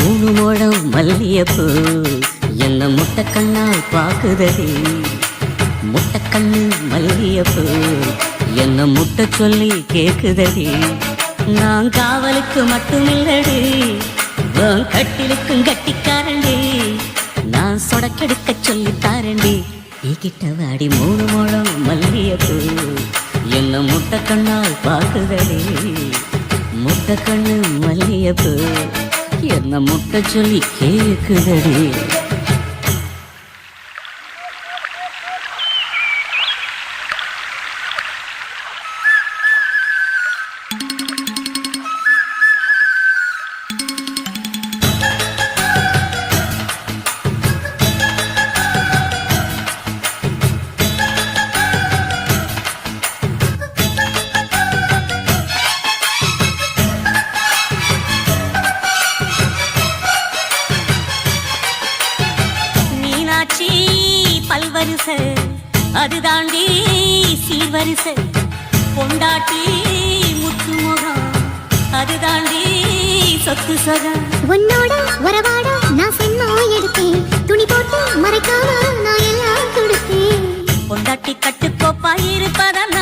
மூணு முழம் மல்லியப்பூ. என்ன முட்டை கண்ணால் பாக்குதடி. முட்டை மல்லியப்பூ. என்ன முட்டை சொல்லி கேக்குதடி. நான் காவலுக்கு மட்டுமில்லடி. கட்டிலுக்கும் கட்டிக்காரண்டி நான் சொடக்கெடுக்க சொல்லி தாரண்டி கிட்ட வாடி மூணு முழம் மல்லியப்பூ. என்ன முட்டை கண்ணால் பாக்குதடி. முட்டை கண்ணு மல்லியப்பூ. என்ன முட்டை சொல்லி கேக்குதடி பல்வரிசை அது தாண்டி சீர்வரிசை. பொண்டாட்டி முத்துமுகம் அது தாண்டி சொத்து சகம். உன்னோட உறவாட நான் சென்மா எடுத்தேன். துணி போட்டு மறைக்காம நான் எல்லாம் கொடுத்தேன். பொண்டாட்டி கட்டுக்கோப்பா இருப்பதனாலே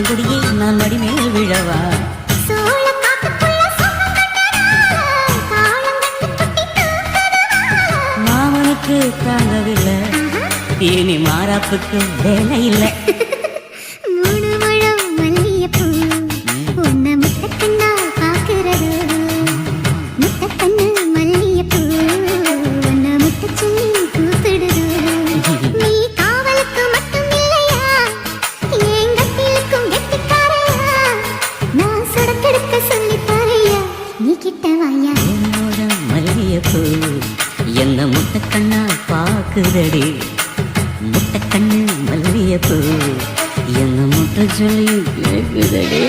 இளங்கொடியே நான் மடிமேல் விழவா. மாமனுக்கு தாங்கவில்லை. இனி மாறாப்புக்கு வேலை இல்லை. மல்லியப்பூ என்ன முட்டை கண்ணா பாக்குதடி? முட்டை கண்ணு மல்லியப்பூ என்ன முட்டை சொல்லி கேட்குதடி